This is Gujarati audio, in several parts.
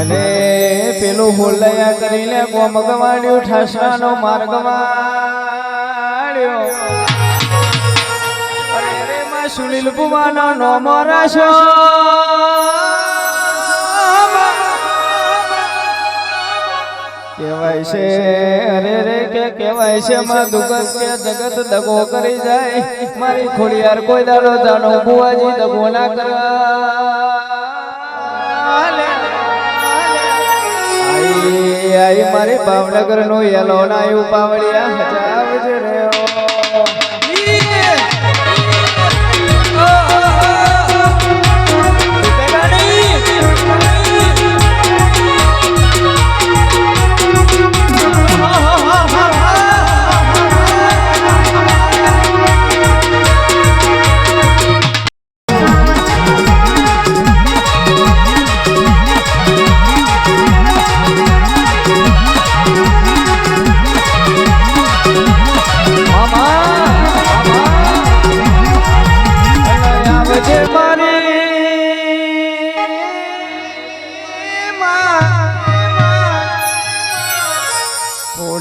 એને પેલું હોલયા કરીને ગોમ ગવાડ્યું ઠાસરાનો માર્ગ વાળ્યો. સુનિલ બુવાનો નોમો રાશો. કહેવાય છે, અરે રે, કે કહેવાય છે, માં દુગત કે જગત દગો કરી જાય. મારી ખોડિયાર કોઈ દાડો જાણો બુવાજી દગો ના કરવા મારી ભાવનગરનું યલો નાયું પાવડિયા હજાવ જ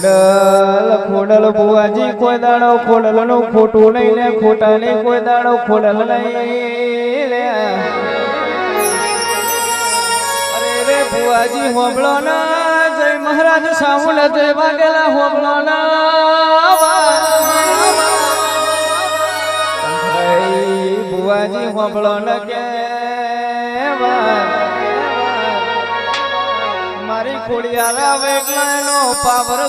ખોડલ ખોડલ બુવાજી કોઈ દાડો ખોડલ નું ખોટું નહીં ને ખોટા નહીં કોઈ દાડો ખોડલ નહીં લે. અરે રે હોબળો ના જય મહારાજ, સામુલ, જય વાગેલા હોબળો ના ભાઈ બુવાજી હોબળો ન કે મારી ખોડિયાર એનો પાવર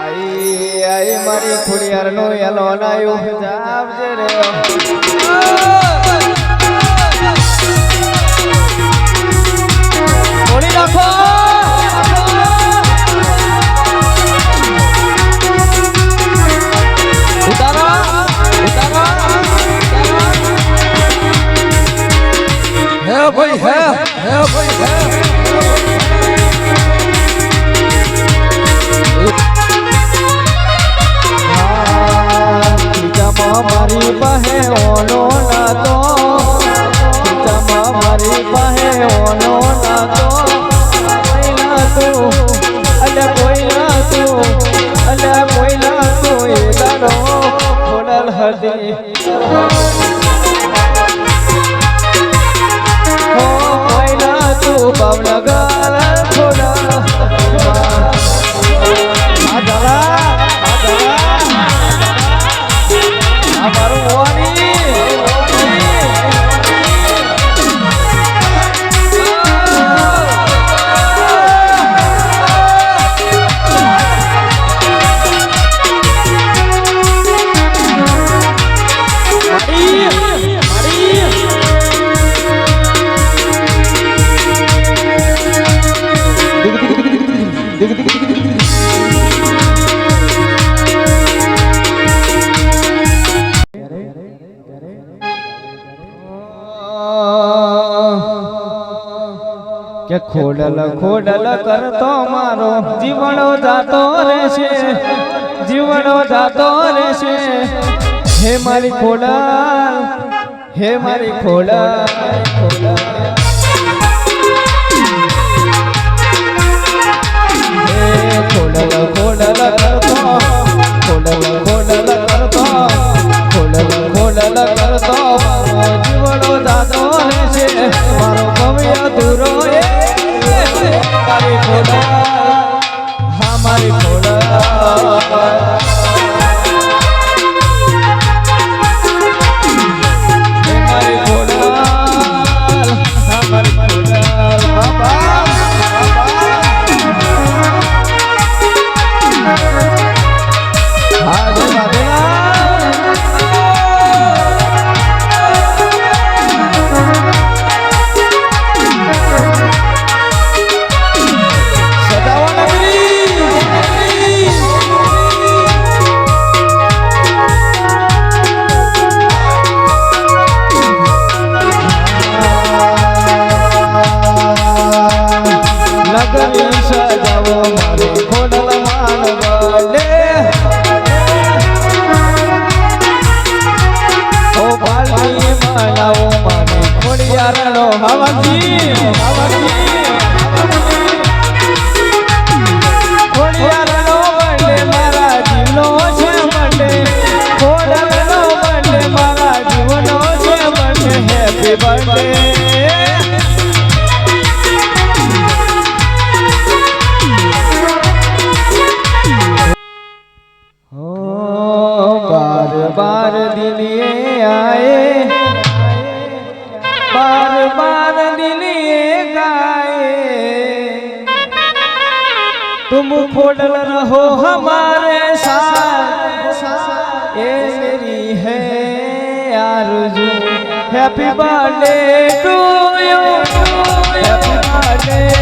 આઈ આઈ મારી ખોડિયાર નો એલો નાયો જાવજે રે. હે ભાઈ, હે હે, ભાઈ, હે. મારી પાસે ઓનો નાતો. મારી પાસે ઓનો નાતો. કોઈ ના તું અલે કોઈ ના તું અલે કોઈ ના તું એ દાડો ખોડલ હતી કે ખોડલ ખોડલ કરતો મારો. જીવણો જાતો રહેશે, જીવણો જાતો રહેશે. હે મારી ખોડલ, હે મારી ખોડલ. ખોડલ ગગન સજાવો મારે હવાજી હવાજી બાર બાર દિલીએ ગાય. તુમ ખોડલ રહો હમારે સાથ. એ મેરી હે આરજુ. Happy birthday to you happy birthday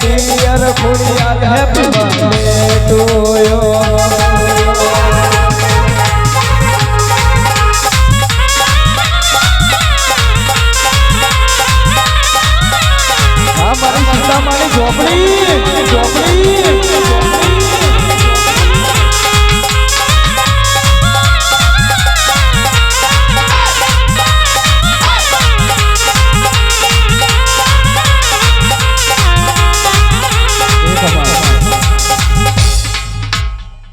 dear Khudiyal happy birthday to you